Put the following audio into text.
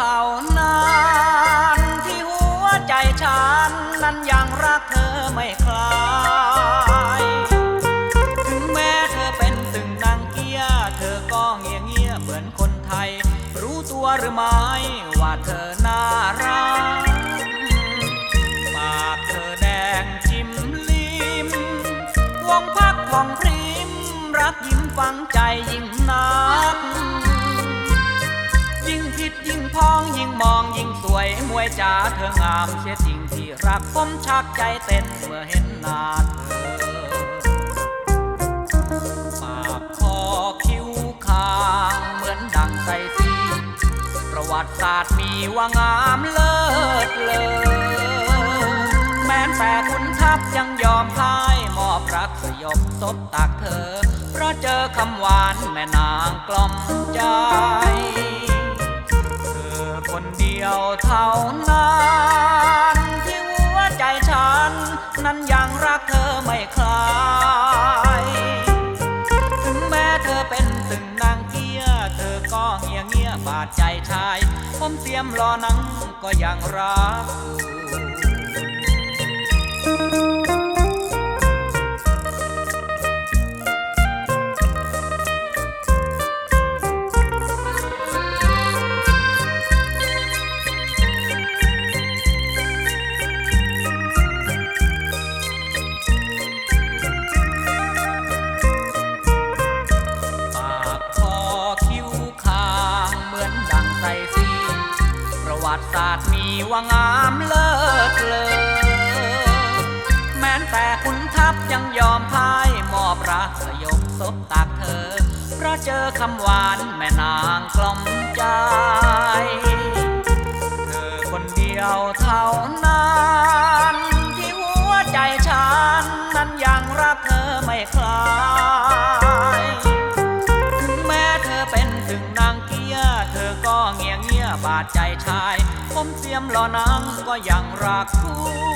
ท่านานที่หัวใจฉันนั้นยังรักเธอไม่คลาย ถึงแม้เธอเป็นตึงนางเกียเธอก็เงียเงียเหมือนคนไทย รู้ตัวหรือไม่ว่าเธอน่ารักปากเธอแดงจิ้มลิ้มวงพักของพริมรักยิ้มฟังใจยิ่งนัก พองยิ่งมองยิ่งสวยมวยจ๋าเธองามเสียจริงที่รักผมชักใจเต้นเมื่อเห็นหน้าเธอปากคอคิ้วคางเหมือนดังใส่สีประวัติศาสตร์มีว่างามเลิศเลอแม้แต่คุณทัพยังยอมพ่ายมอบรักสยบศพตักเธอ เพราะเจอคำหวานแม่นางกล่อมใจ นั้นยังรักเธอไม่คลาย ถึงแม้เธอเป็นตึงนางเกียเธอก็เงียเงียบาดใจชาย ผมเตรียมรอนังก็ยังรัก ใส่สีประวัติศาสตร์มีว่างามเลิศเลอแม้แต่คุณทัพยังยอมพ่ายมอบรักสยบศพตากเธอ เพราะเจอคำหวานแม่นางกล่อมใจเธอคนเดียวเท่านั้นที่หัวใจฉันนั้นยังรักเธอไม่คลาย งียเงียบาดใจชาย ผมเสียมหลอนังก็ยังรักคู่